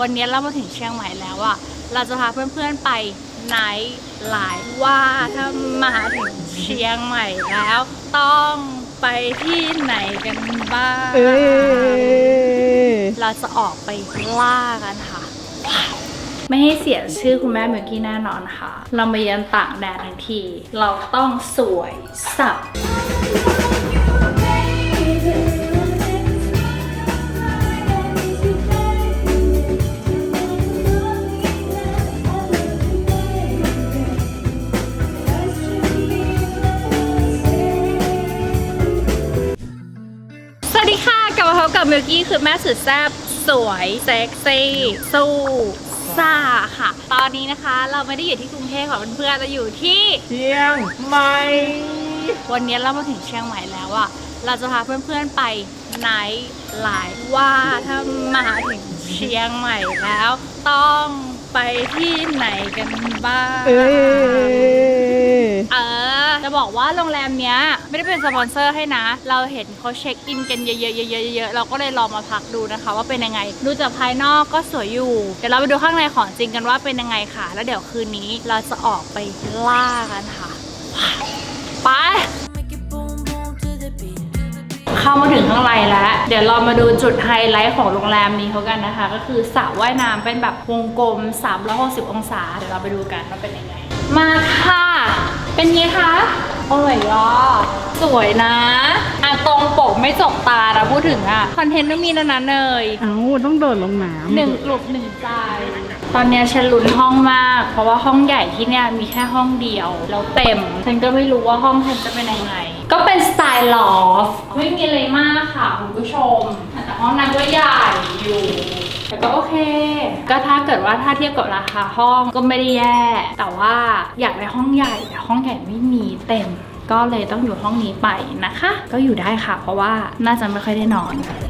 วันนี้เรามาถึงเชียงใหม่แล้วอะเราจะพาเพื่อนๆไปไหนหลายว่าถ้ามาถึงเชียงใหม่แล้ว ต้องไปที่ไหนกันบ้าง เอ้ยเราจะออกไปล่ากันค่ะ ไม่ให้เสียชื่อคุณแม่เมอกี้แน่นอนค่ะ เรามาเยือนต่างแดนทั้งที เราต้องสวยสับ กลับมาพบกับมิวกี้คือแม่สุดแซ่บสวยเซ็กซี่สู้ซ่าค่ะ ตอนนี้นะคะเราไม่ได้อยู่ที่กรุงเทพค่ะเพื่อนๆเราอยู่ที่เชียงใหม่ วันนี้เรามาถึงเชียงใหม่แล้วอะเราจะพาเพื่อนๆไปไหนหลายว่าถ้ามาถึงเชียงใหม่แล้ว ต้องไปที่ไหนกันบ้าง เออ จะบอกว่าโรงแรมเนี้ยไม่ได้เป็นสปอนเซอร์ให้นะ เราเห็นเขาเช็คอินกันเยอะๆๆๆๆเราก็เลยลองมาพักดูนะคะ ว่าเป็นยังไง ดูจากภายนอกก็สวยอยู่ เดี๋ยวเราไปดูข้างในของจริงกันว่าเป็นยังไงค่ะ แล้วเดี๋ยวคืนนี้เราจะออกไปล่ากันค่ะ ไปเข้ามาถึงข้างในแล้ว เดี๋ยวเรามาดูจุดไฮไลท์ของโรงแรมนี้เขากันนะคะ ก็คือสระว่ายน้ำเป็นแบบวงกลม 360 องศา เดี๋ยวเราไปดูกันว่าเป็นยังไง มาค่ะ เป็นไงคะโอ้ยก็สวยนะอะตรงปกไม่จกตานะพูดถึงอะ คอนเทนต์ไม่มีแล้วนะเนยเอ้าต้องโดดลงน้ำหนึ่งกลุ่มหนึ่งใจ ตอนเนี้ยฉันลุ้นห้องมาก เพราะว่าห้องใหญ่ที่เนี่ยมีแค่ห้องเดียว แล้วเต็ม ฉันก็ไม่รู้ว่าห้องฉันจะเป็นยังไง ก็เป็นสไตล์ลอฟ ไม่มีอะไรมากค่ะคุณผู้ชม แต่ห้องน้ำก็ใหญ่อยู่ แต่ก็โอเค ก็ถ้าเกิดว่าถ้าเทียบกับราคาห้องก็ไม่ได้แย่ แต่ว่าอยากได้ห้องใหญ่แต่ห้องใหญ่ไม่มีเต็ม ก็เลยต้องอยู่ห้องนี้ไปนะคะ ก็อยู่ได้ค่ะ เพราะว่าน่าจะไม่ค่อยได้นอนฉัน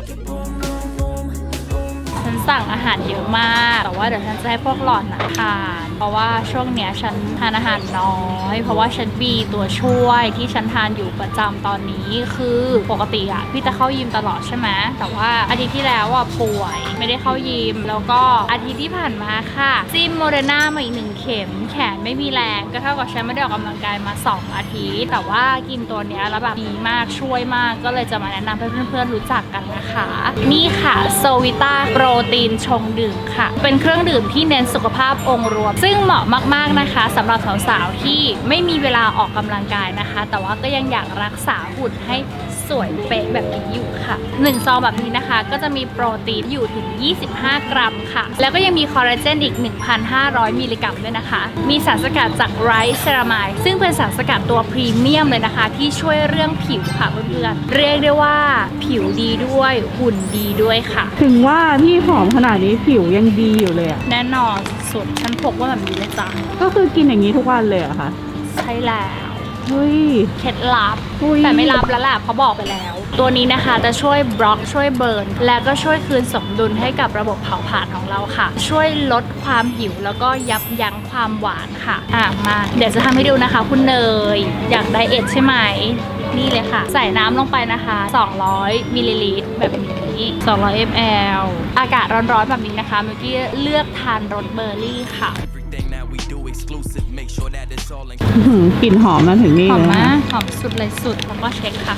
สั่งอาหารเยอะมาก แต่ว่าเดี๋ยวฉันจะให้พวกหล่อนนะทานเพราะว่าช่วงเนี้ยฉันทานอาหารน้อย เพราะว่าฉันมีตัวช่วยที่ฉันทานอยู่ประจำตอนนี้คือปกติอะพี่จะเข้ายิมตลอดใช่ไหมแต่ว่าอาทิตย์ที่แล้วอะป่วยไม่ได้เข้ายิม แล้วก็อาทิตย์ที่ผ่านมาค่ะจิ้มโมเดอร์นามาอีกหนึ่งเข็ม แขนไม่มีแรงก็เท่ากับฉันไม่ได้ออกกำลังกายมา 2 อาทิตย์ แต่ว่ากินตัวเนี้ยแล้วแบบดีมากช่วยมากก็เลยจะมาแนะนำให้เพื่อนๆรู้จักกันนะคะ นี่ค่ะโซวิต้าโปรตีนชงดื่มค่ะ เป็นเครื่องดื่มที่เน้นสุขภาพองค์รวม ซึ่งเหมาะมากๆนะคะสำหรับสาวๆที่ไม่มีเวลาออกกำลังกายนะคะ แต่ว่าก็ยังอยากรักษาหุ่นให้ สวยเป๊ะแบบนี้อยู่ค่ะ 1 ซองแบบนี้นะคะ ก็จะมีโปรตีนอยู่ถึง 25 กรัมค่ะ แล้วก็ยังมีคอลลาเจนอีก 1,500 มิลลิกรัมด้วยนะคะ มีสารสกัดจากไรซ์เซรามายซึ่งเป็นสารสกัดตัวพรีเมียมเลยนะคะ ที่ช่วยเรื่องผิวค่ะเพื่อนๆเรียกได้ว่าผิวดีด้วยหุ่นดีด้วยค่ะ ถึงว่าพี่ผอมขนาดนี้ผิวยังดีอยู่เลยอะแน่นอนสุดฉันพกว่าแบบนี้เลยจ้ะก็คือกินอย่างนี้ทุกวันเลยเหรอะคะ ใช่แล้ว เฮ้ย เคล็ดลับ อุ๊ย แต่ไม่ลับแล้วแหละเพราะบอกไปแล้ว ตัวนี้นะคะจะช่วยบล็อกช่วยเบิร์น แล้วก็ช่วยคืนสมดุลให้กับระบบเผาผลาญของเราค่ะ ช่วยลดความหิวแล้วก็ยับยั้งความหวานค่ะ อะมา เดี๋ยวจะทำให้ดูนะคะ คุณเนย อยากไดเอทใช่ไหม นี่เลยค่ะ ใส่น้ำลงไปนะคะ 200มิลลิลิตรแบบนี้ 200 ml อากาศร้อนๆแบบนี้นะคะ เมื่อกี้เลือกทานรสเบอร์รี่ค่ะ อื้อหือกลิ่นหอมมาถึงนี่หอมเลยมานะกหอมสุดเลยสุดแล้วก็เช็คค่ะ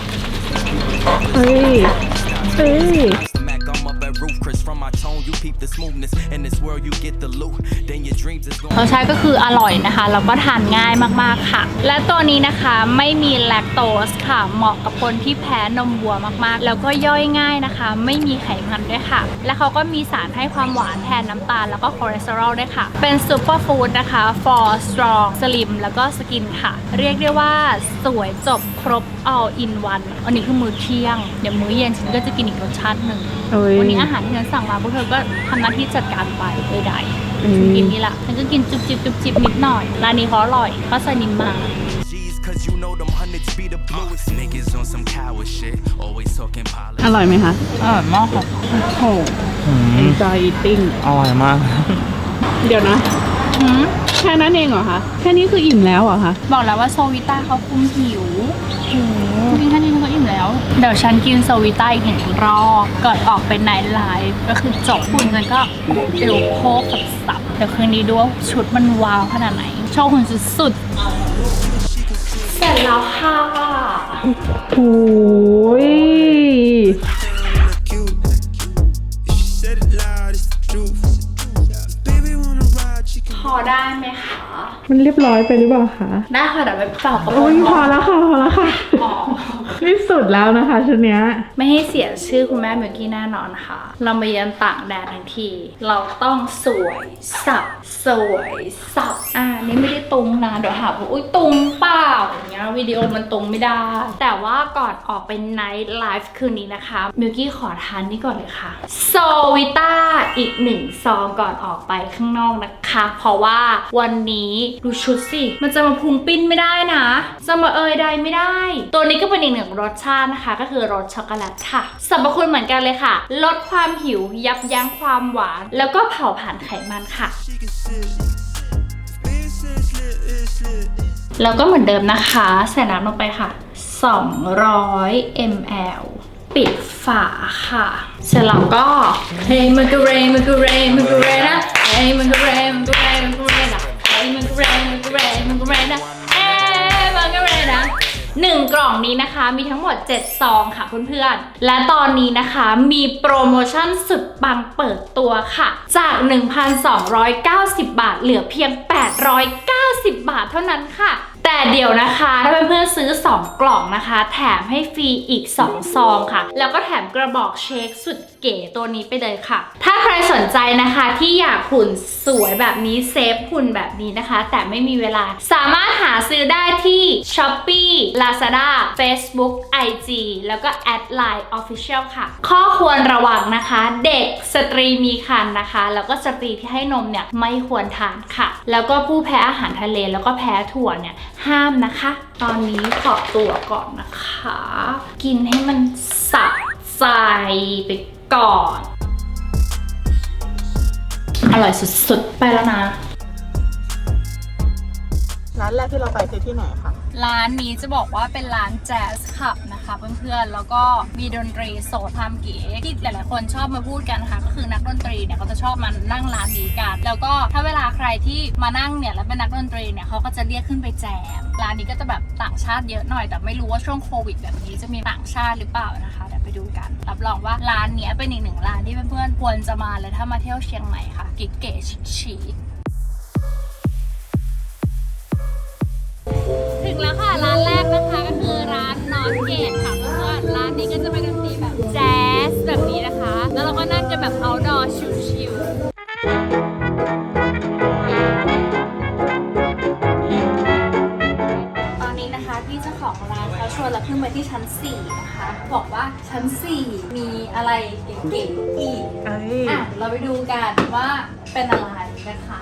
เฮ้ยเฮ้ย peep the smoothness. In this world, you get the loot. Then your dreams is ร gonna สชาติก็คืออร่อยนะคะ แล้วก็ทานง่ายมากๆค่ะ และตัวนี้นะคะไม่มีแลคโตสค่ะ เหมาะกับคนที่แพ้นมวัวมากๆ แล้วก็ย่อยง่ายนะคะ ไม่มีไขมันด้วยค่ะ และเขาก็มีสารให้ความหวานแทนน้ำตาล แล้วก็คอเลสเตอรอลด้วยค่ะ เป็นซูเปอร์ฟู้ดนะคะ for strong slim แล้วก็สกินค่ะ เรียกได้ว่าสวยจบครบ all in one อันนี้คือมื้อเที่ยง เดี๋ยวมื้อเย็นฉันก็จะกินอีกรสชาติหนึ่ง เอ้ย วันนี้อาหารที่ฉันสั่งมาพวกเธอก็ทำหน้าที่จัดการไปใดๆอืมฉันกินนี่แหละฉันก็กินจุบจิบจุบจิบนิดหน่อยร้านนี้เขาอร่อยเขาใส่นิมมา G's, cause you know them hundreds be the bluest. niggas on some coward shit, always talking อ politics. ร่อยไหมคะอร่อยมากค่ะโอ้โห enjoy eating อร่อยมาก เดี๋ยวนะ หืม แค่นั้นเองเหรอคะ แค่นี้คืออิ่มแล้วเหรอคะ บอกแล้วว่าโซวิต้าเขาคุมหิวกินแค่นี้ฉันก็อิ่มแล้ว เดี๋ยวฉันกินโซวิต้าอีกหนึ่งรอบก่อนออกเป็นไนท์ไลฟ์ก็คือจบคุณกันก็เอวโคกกับสับเดี๋ยวคืนนี้ดูว่าชุดมันว้าวขนาดไหนโชว์หุ่นสุดๆเสร็จแล้วค่ะโอ้ย อได้ไหมคะ มันเรียบร้อยไปหรือเปล่าคะ ได้ค่ะเดี๋ยวไปฝากกระโปรโอ้ยงพอแล้วค่ะพอแล้วค่ะ อ๋อ ที่สุดแล้วนะคะชุดเนี้ย ไม่ให้เสียชื่อคุณแม่มิวกี้แน่นอนค่ะ เรามาเยือนต่างแดนทั้งที เราต้องสวยสับสวยสับอ่านี่ไม่ได้ตุงนะเดี๋ยวหาว่าอุ้ยตุงเปล่าอย่างเงี้ยวิดีโอมันตุงไม่ได้ แต่ว่าก่อนออกเป็นไนท์ไลฟ์คืนนี้นะคะมิวกี้ขอทานนี่ก่อนเลยค่ะโซวิต้าอีกหนึ่งซองก่อนออกไปข้างนอกนะคะ เพราะว่าวันนี้ดูชุดสิมันจะมาพุงปิ้นไม่ได้นะ จะมาเอยใดไม่ได้ ตัวนี้ก็เป็นอีกหนึ่งรสชาตินะคะ ก็คือรสช็อกโกแลตค่ะสรรพคุณเหมือนกันเลยค่ะ ลดความหิว ยับยั้งความหวาน แล้วก็เผาผลาญไขมันค่ะแล้วก็เหมือนเดิมนะคะ ใส่น้ำลงไปค่ะ 200 ml ปิดฝาค่ะ เสร็จแล้วก็เฮ้ยมันก็เรยมันก็เรยมันก็เรยนะเฮ้ยมันก็เรยมันก็เรยมันก็เรยนะเฮ้ยมันก็เรยมันก็เรยมันก็เรยนะ 1 กล่องนี้นะคะ มีทั้งหมด 7 ซองค่ะเพื่อนๆ และตอนนี้นะคะมีโปรโมชั่นสุดปังเปิดตัวค่ะ จาก 1,290 บาท เหลือเพียง 890 บาทเท่านั้นค่ะ แต่เดี๋ยวนะคะ ถ้าเพื่อนๆซื้อ 2 กล่องนะคะ แถมให้ฟรีอีก 2 ซองค่ะ แล้วก็แถมกระบอกเชคสุดเก๋ตัวนี้ไปเลยค่ะ ถ้าใครสนใจนะคะที่อยากหุ่นสวยแบบนี้เซฟหุ่นแบบนี้นะคะ แต่ไม่มีเวลาสามารถหาซื้อได้ที่ Shopee Lazada Facebook IG แล้วก็ Add Line Official ค่ะ ข้อควรระวังนะคะ เด็กสตรีมีครรภ์นะคะ แล้วก็สตรีที่ให้นมเนี่ยไม่ควรทานค่ะ แล้วก็ผู้แพ้อาหารทะเลแล้วก็แพ้ถั่วเนี่ยห้ามนะคะ ตอนนี้ขอตัวก่อนนะคะ กินให้มันสะใจไปก่อน อร่อยสุดๆ ไปแล้วนะ ร้านแรกที่เราไปคือที่ไหนคะ ร้านนี้จะบอกว่าเป็นร้านแจ๊สคลับนะคะเพื่อนๆ แล้วก็มีดนตรีโซทามเก๋ที่หลายๆคนชอบมาพูดกันนะคะก็คือนักดนตรีเนี่ยเขาจะชอบมานั่งร้านนี้กัน แล้วก็ถ้าเวลาใครที่มานั่งเนี่ยแล้วเป็นนักดนตรีเนี่ยเขาก็จะเรียกขึ้นไปแจมร้านนี้ก็จะแบบต่างชาติเยอะหน่อย แต่ไม่รู้ว่าช่วงโควิด แบบนี้จะมีต่างชาติหรือเปล่านะคะเดี๋ยวไปดูกัน รับรองว่าร้านเนี้ยเป็นอีกหนึ่งร้านที่เพื่อนๆควรจะมาเลยถ้ามาเที่ยวเชียงใหม่ค่ะเก๋ๆชิค วนเราขึ้นไปที่ชั้น 4 นะคะ บอกว่าชั้น 4 มีอะไรเก๋ๆอีก เอ้ย อะ เราไปดูกันว่าเป็นอะไรนะคะ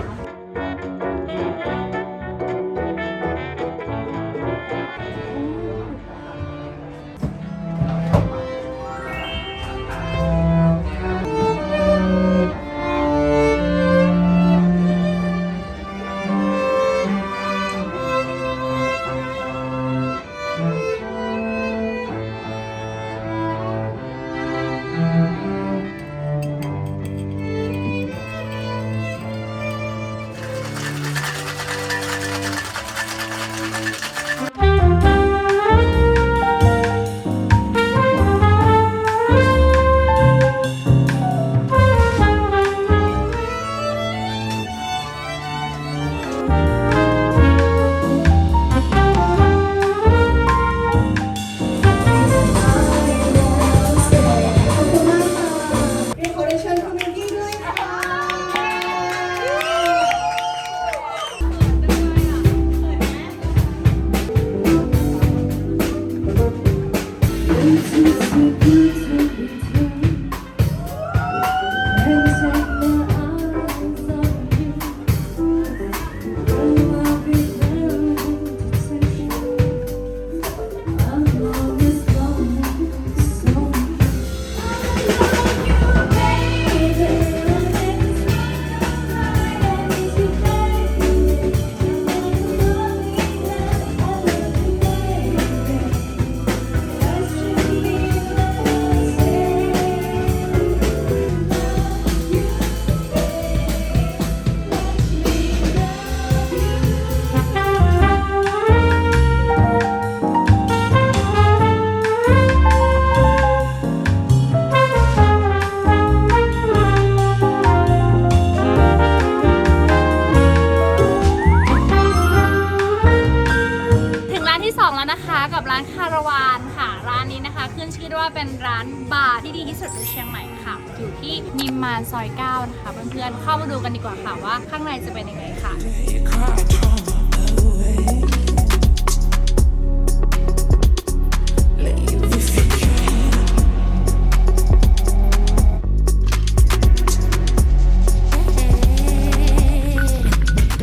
เข้ามาดูกันดีกว่าค่ะว่าข้างในจะเป็นยังไงค่ะ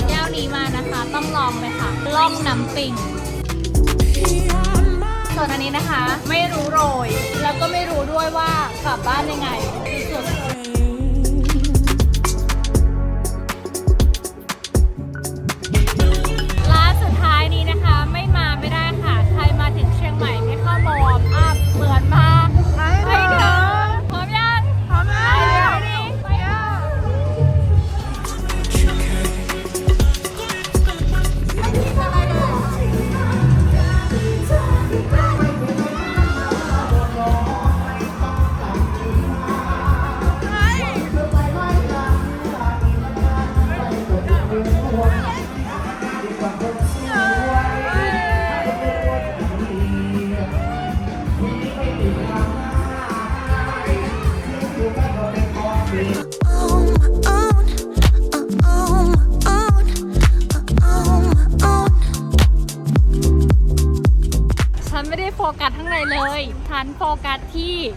แก้วนี้มานะคะ ต้องลองเลยค่ะล่องน้ำปิงส่วนอันนี้นะคะ ไม่รู้โรย แล้วก็ไม่รู้ด้วยว่ากลับบ้านยังไงสุดๆ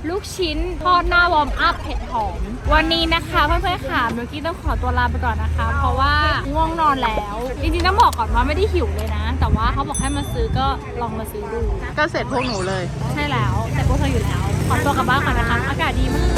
ลูกชิ้นทอดหน้าวอร์มอัพเผ็ดหอม วันนี้นะคะเพื่อนๆขาเมื่อกี้ต้องขอตัวลาไปก่อนนะคะ เพราะว่าง่วงนอนแล้ว จริงๆต้องบอกก่อนว่าไม่ได้หิวเลยนะ แต่ว่าเขาบอกให้มาซื้อก็ลองมาซื้อดู ก็เสร็จพวกหนูเลย ใช่แล้ว แต่พวกเธออยู่แล้ว ขอตัวกลับบ้านก่อนนะคะ อากาศดีมาก